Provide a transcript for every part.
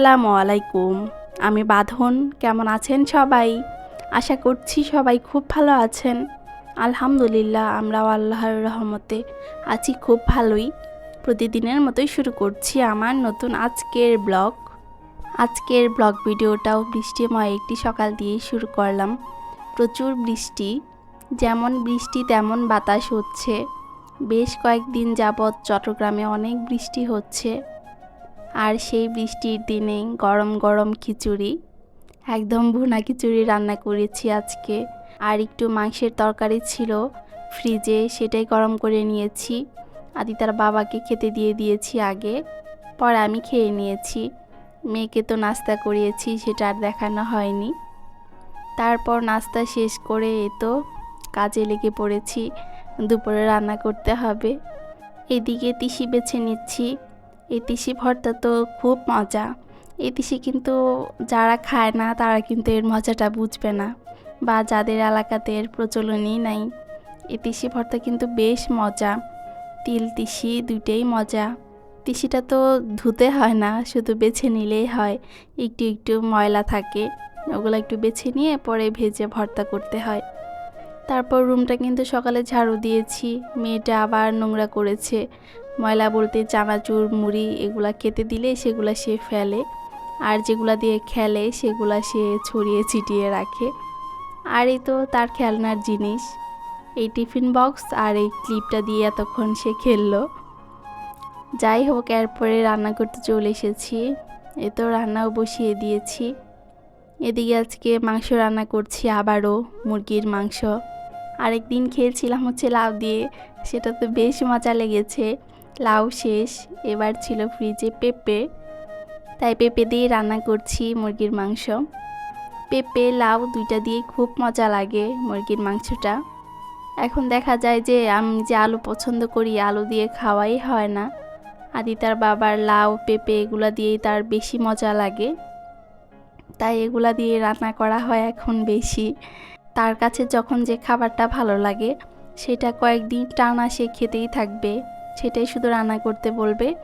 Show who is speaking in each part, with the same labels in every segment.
Speaker 1: আসসালামু আলাইকুম। আমি বাঁধন, কেমন আছেন সবাই? আশা করছি সবাই খুব ভালো আছেন। আলহামদুলিল্লাহ, আমরাও আল্লাহর রহমতে আছি খুব ভালোই। প্রতিদিনের মতোই শুরু করছি আমার নতুন আজকের ব্লগ। আজকের ব্লগ ভিডিওটাও বৃষ্টিময় একটি সকাল দিয়ে শুরু করলাম। প্রচুর বৃষ্টি, যেমন বৃষ্টি তেমন বাতাস হচ্ছে। বেশ কয়েকদিন যাবৎ চট্টগ্রামে অনেক বৃষ্টি হচ্ছে। আর সেই বৃষ্টির দিনে গরম গরম খিচুড়ি, একদম ভুনা খিচুড়ি রান্না করেছি আজকে। আর একটু মাংসের তরকারি ছিল, ফ্রিজে সেটাই গরম করে নিয়েছি। আদি তার বাবাকে খেতে দিয়ে দিয়েছি আগে, পরে আমি খেয়ে নিয়েছি। মেয়েকে তো নাস্তা করিয়েছি, সেটা আর দেখানো হয়নি। তারপর নাস্তা শেষ করে এ তো কাজে লেগে পড়েছি, দুপুরে রান্না করতে হবে। এদিকে তিসি বেছে নিচ্ছি এই তিসি ভর্তা তো খুব মজা। এই তিসি কিন্তু যারা খায় না, তারা কিন্তু এর মজাটা বুঝবে না বা যাদের এলাকাতে এর প্রচলনই নাই। এই তিসি ভর্তা কিন্তু বেশ মজা। তিল তিসি দুইটাই মজা। তিসিটা তো ধুতে হয় না, শুধু বেছে নিলেই হয়। একটু একটু ময়লা থাকে, ওগুলো একটু বেছে নিয়ে পরে ভেজে ভর্তা করতে হয়। তারপর রুমটা কিন্তু সকালে ঝাড়ু দিয়েছি, মেয়েটা আবার নোংরা করেছে। ময়লা বলতে চানাচুর, মুড়ি এগুলা খেতে দিলে সেগুলা সে ফেলে। আর যেগুলা দিয়ে খেলে সেগুলা সে ছড়িয়ে ছিটিয়ে রাখে। আর এই তো তার খেলনার জিনিস। এই টিফিন বক্স আর এই ক্লিপটা দিয়ে এতক্ষণ সে খেললো। যাই হোক, এরপরে রান্না করতে চলে এসেছি। এ তো রান্নাও বসিয়ে দিয়েছি। এদিকে আজকে মাংস রান্না করছি আবারও, মুরগির মাংস। আরেকদিন খেয়েছিলাম হচ্ছে লাউ দিয়ে, সেটা তো বেশ মজা লেগেছে। লাউ শেষ, এবার ছিল ফ্রিজে পেঁপে। তাই পেঁপে দিয়ে রান্না করছি মুরগির মাংস। পেঁপে, লাউ দুইটা দিয়ে খুব মজা লাগে মুরগির মাংসটা। এখন দেখা যায় যে আমি যে আলু পছন্দ করি, আলু দিয়ে খাওয়াই হয় না। আদি তার বাবার লাউ, পেঁপে এগুলো দিয়েই তার বেশি মজা লাগে। তাই এগুলা দিয়ে রান্না করা হয় এখন বেশি। তার কাছে যখন যে খাবারটা ভালো লাগে, সেটা কয়েকদিন টানা সে খেতেই থাকবে। সেটাই শুধু রান্না করতে বলবে।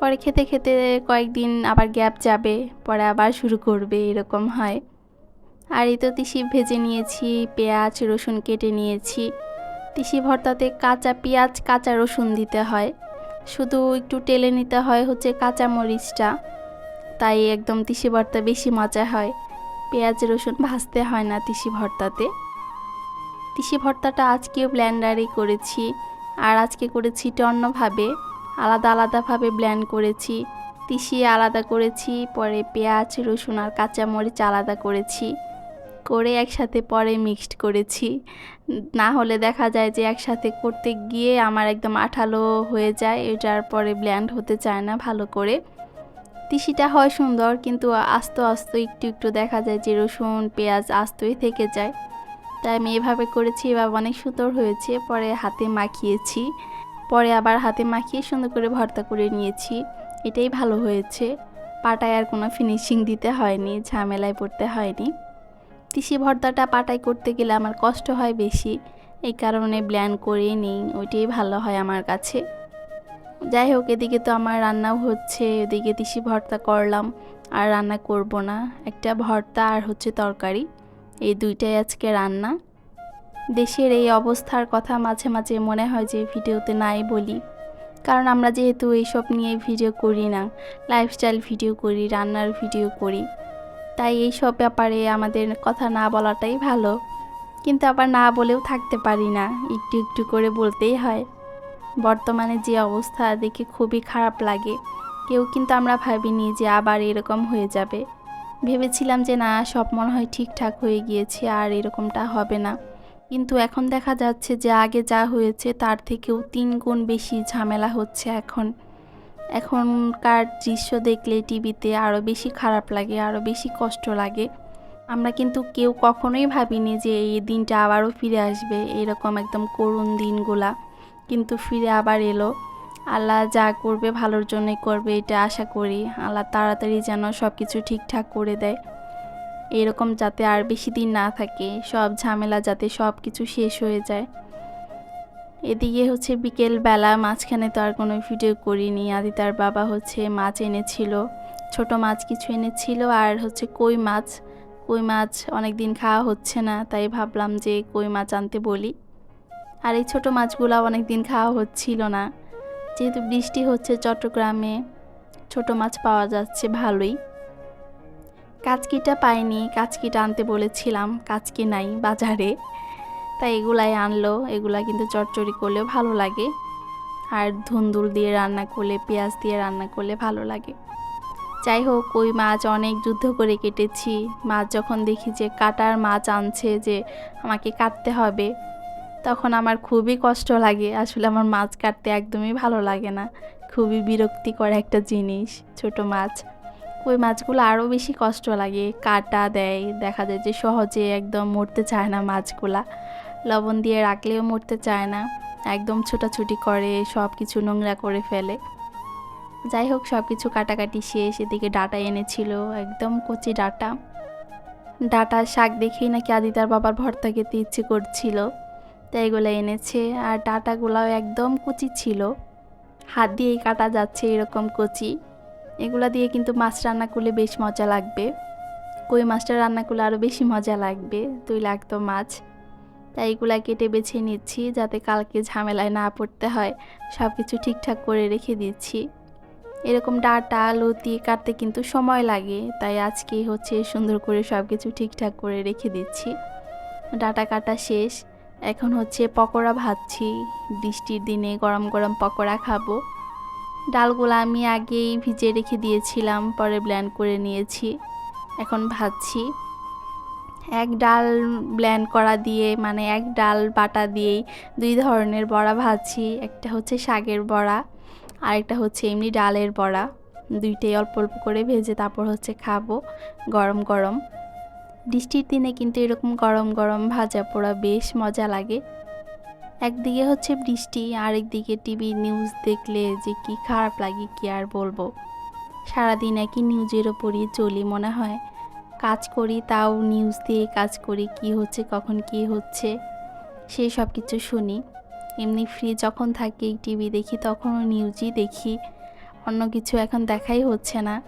Speaker 1: পরে খেতে খেতে কয়েকদিন আবার গ্যাপ যাবে, পরে আবার শুরু করবে, এরকম হয়। আর এই তো তিসি ভেজে নিয়েছি, পেঁয়াজ, রসুন কেটে নিয়েছি। তিসি ভর্তাতে কাঁচা পেঁয়াজ, কাঁচা রসুন দিতে হয়। শুধু একটু টেলে নিতে হয় হচ্ছে কাঁচা মরিচটা। তাই একদম তিসি ভর্তা বেশি মজা হয়। পেঁয়াজ, রসুন ভাজতে হয় না তিসি ভর্তাতে। তিসি ভর্তাটা আজকেও ব্ল্যান্ডারেই করেছি। আর আজকে করেছি অন্যভাবে আলাদা আলাদাভাবে ব্ল্যান্ড করেছি। তিসি আলাদা করেছি, পরে পেঁয়াজ, রসুন আর কাঁচামরিচ আলাদা করেছি। করে একসাথে পরে মিক্সড করেছি। না হলে দেখা যায় যে একসাথে করতে গিয়ে আমার একদম আঠালো হয়ে যায়, এটার পরে ব্ল্যান্ড হতে চায় না ভালো করে। তিসিটা হয় সুন্দর, কিন্তু আস্তে আস্তে একটু একটু দেখা যায় যে রসুন, পেঁয়াজ আস্তই থেকে যায়। তাই আমি এভাবে করেছি এবার অনেক সুন্দর হয়েছে। পরে হাতে মাখিয়েছি। পরে আবার হাতে মাখিয়ে সুন্দর করে ভর্তা করে নিয়েছি। এটাই ভালো হয়েছে। পাটায় আর কোনো ফিনিশিং দিতে হয়নি, ঝামেলায় পড়তে হয়নি। তিসি ভর্তাটা পাটাই করতে গেলে আমার কষ্ট হয় বেশি। এই কারণে ব্ল্যান্ড করে নিই, ওইটাই ভালো হয় আমার কাছে। যাই হোক, এদিকে তো আমার রান্নাও হচ্ছে, এদিকে তিসি ভর্তা করলাম। আর রান্না করব না। একটা ভর্তা আর হচ্ছে তরকারি। এই দুইটাই আজকে রান্না। দেশের এই অবস্থার কথা মাঝে মাঝে মনে হয় যে ভিডিওতে নাই বলি। কারণ আমরা যেহেতু এইসব নিয়ে ভিডিও করি না লাইফস্টাইল ভিডিও করি, রান্নার ভিডিও করি। তাই এই সব ব্যাপারে আমাদের কথা না বলাটাই ভালো। কিন্তু আবার না বলেও থাকতে পারি না, একটু একটু করে বলতেই হয়। বর্তমানে যে অবস্থা দেখে খুবই খারাপ লাগে। কেউ কিন্তু আমরা ভাবিনি যে আবার এরকম হয়ে যাবে। ভেবেছিলাম যে না, সব মনে হয় ঠিকঠাক হয়ে গিয়েছে আর এরকমটা হবে না। কিন্তু এখন দেখা যাচ্ছে যে আগে যা হয়েছে তার থেকেও তিন গুণ বেশি ঝামেলা হচ্ছে এখন। এখনকার দৃশ্য দেখলে টিভিতে আরও বেশি খারাপ লাগে আরও বেশি কষ্ট লাগে। আমরা কিন্তু কেউ কখনোই ভাবিনি যে এই দিনটা আবারও ফিরে আসবে, এরকম একদম করুণ দিনগুলা। কিন্তু ফিরে আবার এলো। আল্লাহ যা করবে ভালোর জন্যই করবে, এটা আশা করি। আল্লাহ তাড়াতাড়ি যেন সব কিছু ঠিকঠাক করে দেয়। এরকম যাতে আর বেশি দিন না থাকে, সব ঝামেলা যাতে সব কিছু শেষ হয়ে যায়। এদিকে হচ্ছে বিকেল বেলা, মাঝখানে তো আর কোনো ভিডিও করিনি। আদি তার বাবা হচ্ছে মাছ এনেছিল, ছোট মাছ কিছু এনেছিল, আর হচ্ছে কই মাছ। কই মাছ অনেক দিন খাওয়া হচ্ছে না, তাই ভাবলাম যে কই মাছ আনতে বলি। আর এই ছোট মাছগুলো অনেক দিন খাওয়া হচ্ছিল না। যেহেতু বৃষ্টি হচ্ছে চট্টগ্রামে, ছোট মাছ পাওয়া যাচ্ছে ভালোই। কাচকিটা পাইনি, কাচকিটা আনতে বলেছিলাম, কাচকি নাই বাজারে। তাই এগুলাই আনলো, এগুলা কিন্তু চটচড়ি করলেও ভালো লাগে। আর ধুন্দুল দিয়ে রান্না করলে, পেঁয়াজ দিয়ে রান্না করলে ভালো লাগে। যাই হোক, ওই মাছ অনেক যুদ্ধ করে কেটেছি। মাছ যখন দেখি যে কাটার মাছ আনছে যে আমাকে কাটতে হবে তখন আমার খুবই কষ্ট লাগে। আসলে আমার মাছ কাটতে একদমই ভালো লাগে না। খুবই বিরক্তিকর একটা জিনিস, ছোট মাছ। ওই মাছগুলো আরও বেশি কষ্ট লাগে। কাটা দেয়, দেখা যায় যে সহজে একদম মরতে চায় না মাছগুলা। লবণ দিয়ে রাখলেও মরতে চায় না। একদম ছোটাছুটি করে সব কিছু নোংরা করে ফেলে। যাই হোক সব কিছু কাটাকাটি শেষ। এদিকে ডাটা এনেছিল, একদম কচি ডাটা। ডাটা শাক দেখেই নাকি আদিতার বাবার ভর্তা খেতে ইচ্ছে করছিল। তাই এগুলো এনেছে আর ডাটাগুলাও একদম কচি ছিল। হাত দিয়েই কাটা যাচ্ছে এরকম কচি। এগুলা দিয়ে কিন্তু মাছ রান্না করলে বেশ মজা লাগবে। কই মাছটা রান্না করলে আরও বেশি মজা লাগবে তুই লাগতো মাছ। তাই এগুলা কেটে বেছে নিচ্ছি যাতে কালকে ঝামেলায় না পড়তে হয়। সব কিছু ঠিকঠাক করে রেখে দিচ্ছি। এরকম ডাটা, লতি কাটতে কিন্তু সময় লাগে, তাই আজকে হচ্ছে সুন্দর করে সব কিছু ঠিকঠাক করে রেখে দিচ্ছি। ডাটা কাটা শেষ। এখন হচ্ছে পকোড়া ভাজছি। বৃষ্টির দিনে গরম গরম পকোড়া খাব। ডালগুলো আমি আগেই ভিজে রেখে দিয়েছিলাম, পরে ব্ল্যান্ড করে নিয়েছি। এখন ভাজছি। এক ডাল ব্ল্যান্ড করা দিয়ে মানে এক ডাল বাটা দিয়েই দুই ধরনের বড়া ভাজছি। একটা হচ্ছে শাকের বড়া আর একটা হচ্ছে এমনি ডালের বড়া। দুইটাই অল্প অল্প করে ভেজে তারপর হচ্ছে খাব, গরম গরম। বৃষ্টির দিনে কিন্তু এরকম গরম গরম ভাজা পোড়া বেশ মজা লাগে। একদিকে হচ্ছে বৃষ্টি, আরেকদিকে টিভি নিউজ দেখলে যে কি খারাপ লাগে কি আর বলব। সারাদিন একই নিউজের ওপরই চলি মনে হয়। কাজ করি তাও নিউজ দিয়ে কাজ করি কি হচ্ছে, কখন কি হচ্ছে সেই সব কিছু শুনি। এমনি ফ্রি যখন থাকি, টিভি দেখি, তখনও নিউজই দেখি। অন্য কিছু এখন দেখাই হচ্ছে না।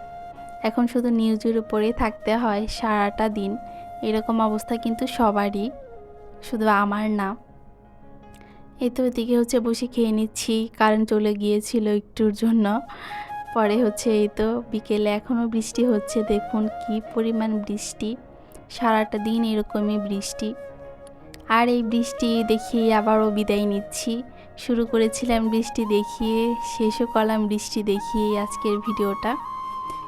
Speaker 1: এখন শুধু নিউজের উপরেই থাকতে হয় সারাটা দিন। এরকম অবস্থা কিন্তু সবারই, শুধু আমার না। এই তো হচ্ছে বসে খেয়ে নিচ্ছি কারেন্ট চলে গিয়েছিল একটুর জন্য। পরে হচ্ছে এই তো বিকেলে এখনও বৃষ্টি হচ্ছে, দেখুন কি পরিমাণ বৃষ্টি। সারাটা দিন এরকমই বৃষ্টি। আর এই বৃষ্টি দেখিয়ে আবারও বিদায় নিচ্ছি। শুরু করেছিলাম বৃষ্টি দেখিয়ে, শেষও করলাম বৃষ্টি দেখিয়ে আজকের ভিডিওটা।